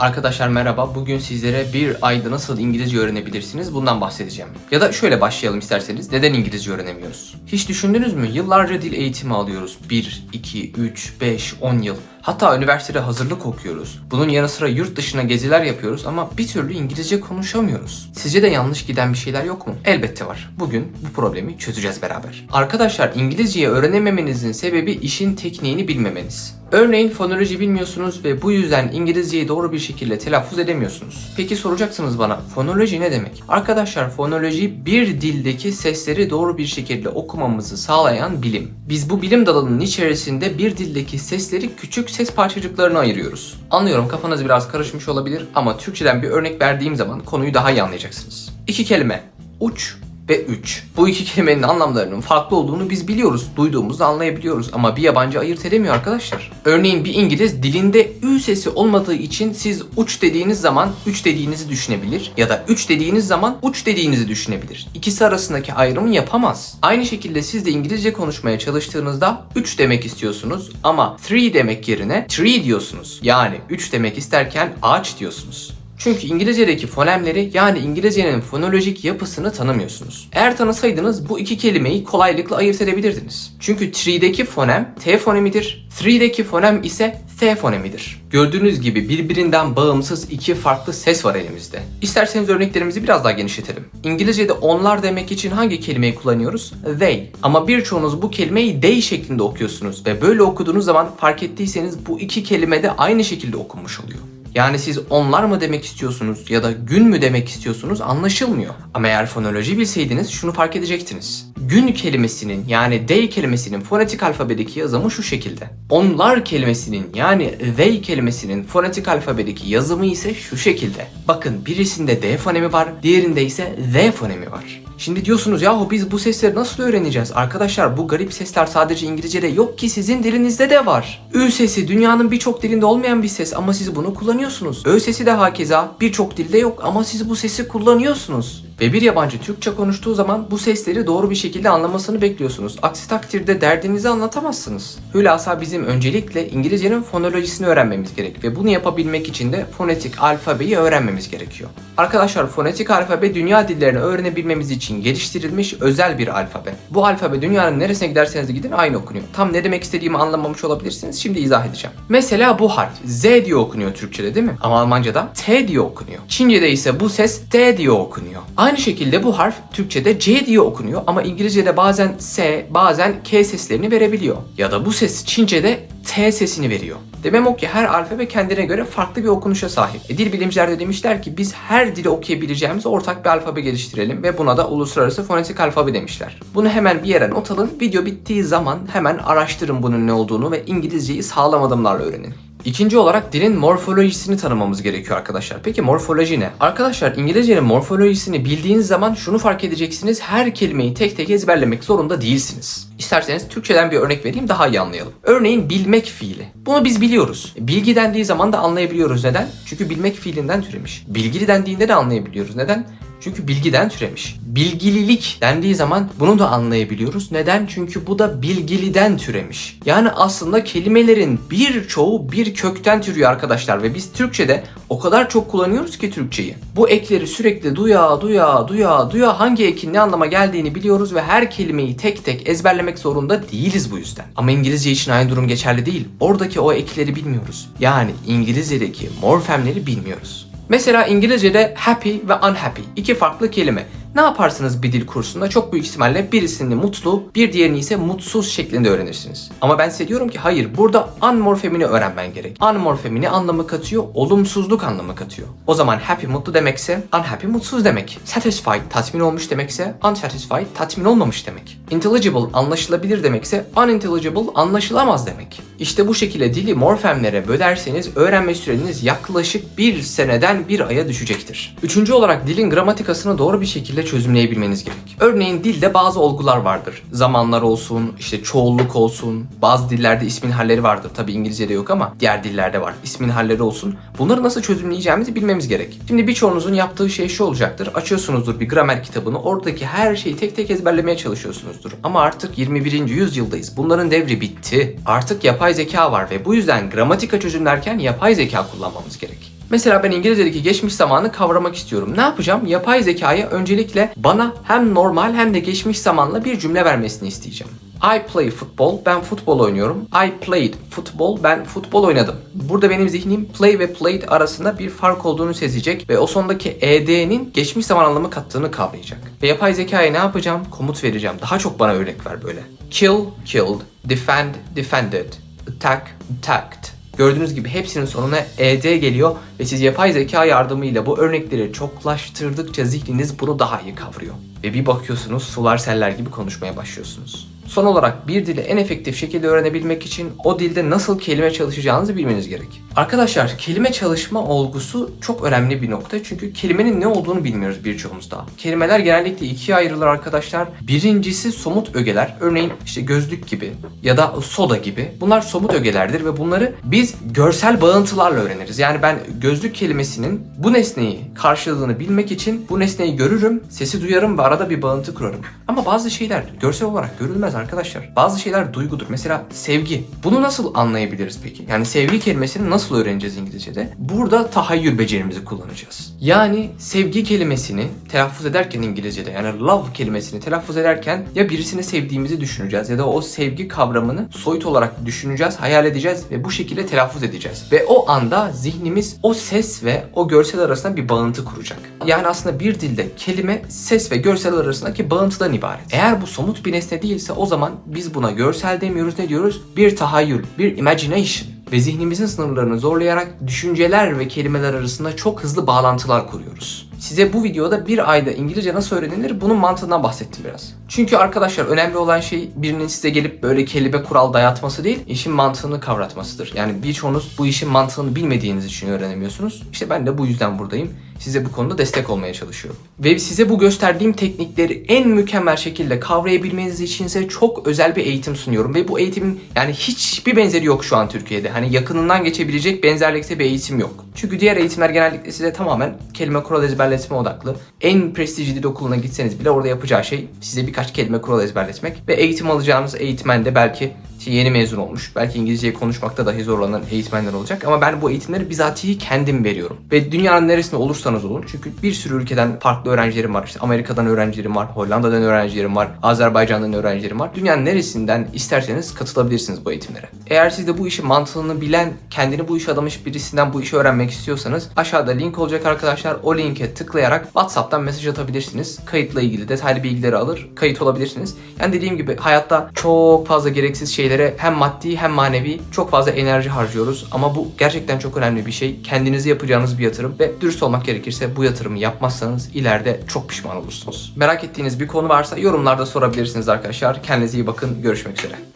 Arkadaşlar merhaba. Bugün sizlere bir ayda nasıl İngilizce öğrenebilirsiniz bundan bahsedeceğim. Ya da şöyle başlayalım isterseniz. Neden İngilizce öğrenemiyoruz? Hiç düşündünüz mü? Yıllarca dil eğitimi alıyoruz. 1, 2, 3, 5, 10 yıl. Hatta üniversitede hazırlık okuyoruz. Bunun yanı sıra yurt dışına geziler yapıyoruz ama bir türlü İngilizce konuşamıyoruz. Sizce de yanlış giden bir şeyler yok mu? Elbette var. Bugün bu problemi çözeceğiz beraber. Arkadaşlar İngilizceyi öğrenememenizin sebebi işin tekniğini bilmemeniz. Örneğin fonoloji bilmiyorsunuz ve bu yüzden İngilizceyi doğru bir şekilde telaffuz edemiyorsunuz. Peki soracaksınız bana fonoloji ne demek? Arkadaşlar fonoloji bir dildeki sesleri doğru bir şekilde okumamızı sağlayan bilim. Biz bu bilim dalının içerisinde bir dildeki sesleri küçük ses parçacıklarına ayırıyoruz. Anlıyorum kafanız biraz karışmış olabilir ama Türkçeden bir örnek verdiğim zaman konuyu daha iyi anlayacaksınız. İki kelime. Uç ve 3. Bu iki kelimenin anlamlarının farklı olduğunu biz biliyoruz. Duyduğumuzda anlayabiliyoruz ama bir yabancı ayırt edemiyor arkadaşlar. Örneğin bir İngiliz dilinde ü sesi olmadığı için siz uç dediğiniz zaman 3 dediğinizi düşünebilir ya da 3 dediğiniz zaman uç dediğinizi düşünebilir. İkisi arasındaki ayrımı yapamaz. Aynı şekilde siz de İngilizce konuşmaya çalıştığınızda 3 demek istiyorsunuz ama 3 demek yerine tree diyorsunuz. Yani 3 demek isterken ağaç diyorsunuz. Çünkü İngilizce'deki fonemleri yani İngilizcenin fonolojik yapısını tanımıyorsunuz. Eğer tanısaydınız bu iki kelimeyi kolaylıkla ayırt edebilirdiniz. Çünkü tree'deki fonem T fonemidir, three'deki fonem ise F fonemidir. Gördüğünüz gibi birbirinden bağımsız iki farklı ses var elimizde. İsterseniz örneklerimizi biraz daha genişletelim. İngilizce'de onlar demek için hangi kelimeyi kullanıyoruz? They. Ama birçoğunuz bu kelimeyi they şeklinde okuyorsunuz ve böyle okuduğunuz zaman fark ettiyseniz bu iki kelime de aynı şekilde okunmuş oluyor. Yani siz onlar mı demek istiyorsunuz ya da gün mü demek istiyorsunuz anlaşılmıyor. Ama eğer fonoloji bilseydiniz şunu fark edecektiniz. Gün kelimesinin yani day kelimesinin fonetik alfabedeki yazımı şu şekilde. Onlar kelimesinin yani they kelimesinin fonetik alfabedeki yazımı ise şu şekilde. Bakın birisinde D fonemi var, diğerinde ise Z fonemi var. Şimdi diyorsunuz yahu biz bu sesleri nasıl öğreneceğiz? Arkadaşlar bu garip sesler sadece İngilizce'de yok ki sizin dilinizde de var. Ü sesi dünyanın birçok dilinde olmayan bir ses ama siz bunu kullanıyorsunuz. Ö sesi de hakeza birçok dilde yok ama siz bu sesi kullanıyorsunuz. Ve bir yabancı Türkçe konuştuğu zaman bu sesleri doğru bir şekilde anlamasını bekliyorsunuz. Aksi takdirde derdinizi anlatamazsınız. Hülasa bizim öncelikle İngilizcenin fonolojisini öğrenmemiz gerek ve bunu yapabilmek için de fonetik alfabeyi öğrenmemiz gerekiyor. Arkadaşlar fonetik alfabe dünya dillerini öğrenebilmemiz için geliştirilmiş özel bir alfabe. Bu alfabe dünyanın neresine giderseniz gidin aynı okunuyor. Tam ne demek istediğimi anlamamış olabilirsiniz. Şimdi izah edeceğim. Mesela bu harf Z diye okunuyor Türkçe'de değil mi? Ama Almanca'da T diye okunuyor. Çince'de ise bu ses D diye okunuyor. Aynı şekilde bu harf Türkçe'de C diye okunuyor ama İngilizce'de bazen S, bazen K seslerini verebiliyor. Ya da bu ses Çince'de T sesini veriyor. Demem o ki her alfabe kendine göre farklı bir okunuşa sahip. E, dil bilimciler de demişler ki biz her dili okuyabileceğimiz ortak bir alfabe geliştirelim ve buna da uluslararası fonetik alfabe demişler. Bunu hemen bir yere not alın. Video bittiği zaman hemen araştırın bunun ne olduğunu ve İngilizceyi sağlam adımlarla öğrenin. İkinci olarak dilin morfolojisini tanımamız gerekiyor arkadaşlar. Peki morfoloji ne? Arkadaşlar İngilizcenin morfolojisini bildiğiniz zaman şunu fark edeceksiniz. Her kelimeyi tek tek ezberlemek zorunda değilsiniz. İsterseniz Türkçeden bir örnek vereyim daha iyi anlayalım. Örneğin bilmek fiili. Bunu biz biliyoruz. Bilgi dendiği zaman da anlayabiliyoruz. Neden? Çünkü bilmek fiilinden türemiş. Bilgili dendiğinde de anlayabiliyoruz. Neden? Çünkü bilgiden türemiş. Bilgililik dendiği zaman bunu da anlayabiliyoruz. Neden? Çünkü bu da bilgiliden türemiş. Yani aslında kelimelerin birçoğu bir kökten türüyor arkadaşlar ve biz Türkçe'de o kadar çok kullanıyoruz ki Türkçeyi. Bu ekleri sürekli duya duya duya duya hangi ekin ne anlama geldiğini biliyoruz ve her kelimeyi tek tek ezberlemek zorunda değiliz bu yüzden. Ama İngilizce için aynı durum geçerli değil. Oradaki o ekleri bilmiyoruz. Yani İngilizce'deki morfemleri bilmiyoruz. Mesela İngilizce'de happy ve unhappy iki farklı kelime. Ne yaparsınız bir dil kursunda? Çok büyük ihtimalle birisini mutlu, bir diğerini ise mutsuz şeklinde öğrenirsiniz. Ama ben size diyorum ki hayır, burada un morfemini öğrenmen gerek. Un morfemini anlamı katıyor, olumsuzluk anlamı katıyor. O zaman happy mutlu demekse unhappy mutsuz demek. Satisfied tatmin olmuş demekse unsatisfied tatmin olmamış demek. Intelligible anlaşılabilir demekse unintelligible anlaşılamaz demek. İşte bu şekilde dili morfemlere bölerseniz öğrenme süreniz yaklaşık bir seneden bir aya düşecektir. Üçüncü olarak dilin gramatikasını doğru bir şekilde çözümleyebilmeniz gerek. Örneğin dilde bazı olgular vardır. Zamanlar olsun, işte çoğulluk olsun. Bazı dillerde ismin halleri vardır. Tabi İngilizce'de yok ama diğer dillerde var. İsmin halleri olsun. Bunları nasıl çözümleyeceğimizi bilmemiz gerek. Şimdi birçoğunuzun yaptığı şey şu olacaktır. Açıyorsunuzdur bir gramer kitabını. Oradaki her şeyi tek tek ezberlemeye çalışıyorsunuzdur. Ama artık 21. yüzyıldayız. Bunların devri bitti. Artık yapay zeka var ve bu yüzden gramatika çözümlerken yapay zeka kullanmamız gerek. Mesela ben İngilizce'deki geçmiş zamanı kavramak istiyorum. Ne yapacağım? Yapay zekaya öncelikle bana hem normal hem de geçmiş zamanla bir cümle vermesini isteyeceğim. I play football. Ben futbol oynuyorum. I played football. Ben futbol oynadım. Burada benim zihnim play ve played arasında bir fark olduğunu sezecek ve o sondaki ed'nin geçmiş zaman anlamı kattığını kavrayacak. Ve yapay zekaya ne yapacağım? Komut vereceğim. Daha çok bana örnek ver böyle. Kill, killed. Defend, defended. Attack, attacked. Gördüğünüz gibi hepsinin sonuna ed geliyor ve siz yapay zeka yardımıyla bu örnekleri çoklaştırdıkça zihniniz bunu daha iyi kavruyor. Ve bir bakıyorsunuz sular seller gibi konuşmaya başlıyorsunuz. Son olarak bir dili en efektif şekilde öğrenebilmek için o dilde nasıl kelime çalışacağınızı bilmeniz gerek. Arkadaşlar kelime çalışma olgusu çok önemli bir nokta çünkü kelimenin ne olduğunu bilmiyoruz birçoğumuz daha. Kelimeler genellikle ikiye ayrılır arkadaşlar. Birincisi somut ögeler. Örneğin işte gözlük gibi ya da soda gibi. Bunlar somut ögelerdir ve bunları biz görsel bağıntılarla öğreniriz. Yani ben gözlük kelimesinin bu nesneyi karşıladığını bilmek için bu nesneyi görürüm, sesi duyarım ve arada bir bağıntı kurarım. Ama bazı şeyler görsel olarak görülmez arkadaşlar. Bazı şeyler duygudur. Mesela sevgi. Bunu nasıl anlayabiliriz peki? Yani sevgi kelimesini nasıl öğreneceğiz İngilizce'de? Burada tahayyül becerimizi kullanacağız. Yani sevgi kelimesini telaffuz ederken İngilizce'de yani love kelimesini telaffuz ederken ya birisini sevdiğimizi düşüneceğiz ya da o sevgi kavramını soyut olarak düşüneceğiz, hayal edeceğiz ve bu şekilde telaffuz edeceğiz. Ve o anda zihnimiz o ses ve o görsel arasında bir bağıntı kuracak. Yani aslında bir dilde kelime ses ve görsel arasındaki bağıntıdan ibaret. Eğer bu somut bir nesne değilse o zaman biz buna görsel demiyoruz ne diyoruz? Bir tahayyül, bir imagination ve zihnimizin sınırlarını zorlayarak düşünceler ve kelimeler arasında çok hızlı bağlantılar kuruyoruz. Size bu videoda bir ayda İngilizce nasıl öğrenilir bunun mantığından bahsettim biraz. Çünkü arkadaşlar önemli olan şey birinin size gelip böyle kelime kural dayatması değil, işin mantığını kavratmasıdır. Yani birçoğunuz bu işin mantığını bilmediğiniz için öğrenemiyorsunuz. İşte ben de bu yüzden buradayım. Size bu konuda destek olmaya çalışıyorum. Ve size bu gösterdiğim teknikleri en mükemmel şekilde kavrayabilmeniz için ise çok özel bir eğitim sunuyorum. Ve bu eğitimin yani hiçbir benzeri yok şu an Türkiye'de. Hani yakınından geçebilecek benzerlikte bir eğitim yok. Çünkü diğer eğitimler genellikle size tamamen kelime kural ezberletme odaklı. En prestijli dil okuluna gitseniz bile orada yapacağı şey size birkaç kelime kural ezberletmek. Ve eğitim alacağınız eğitmen de belki işte yeni mezun olmuş. Belki İngilizceyi konuşmakta dahi zorlanan eğitmenler olacak. Ama ben bu eğitimleri bizatihi kendim veriyorum. Ve dünyanın neresinde olursanız olun. Çünkü bir sürü ülkeden farklı öğrencilerim var. İşte Amerika'dan öğrencilerim var. Hollanda'dan öğrencilerim var. Azerbaycan'dan öğrencilerim var. Dünyanın neresinden isterseniz katılabilirsiniz bu eğitimlere. Eğer siz de bu işin mantığını bilen, kendini bu işe adamış birisinden bu işi öğrenmek istiyorsanız aşağıda link olacak arkadaşlar. O linke tıklayarak WhatsApp'tan mesaj atabilirsiniz. Kayıtla ilgili detaylı bilgileri alır. Kayıt olabilirsiniz. Yani dediğim gibi hayatta çok fazla gereksiz şeylere hem maddi hem manevi çok fazla enerji harcıyoruz. Ama bu gerçekten çok önemli bir şey. Kendinize yapacağınız bir yatırım ve dürüst olmak gerekirse bu yatırımı yapmazsanız ileride çok pişman olursunuz. Merak ettiğiniz bir konu varsa yorumlarda sorabilirsiniz arkadaşlar. Kendinize iyi bakın. Görüşmek üzere.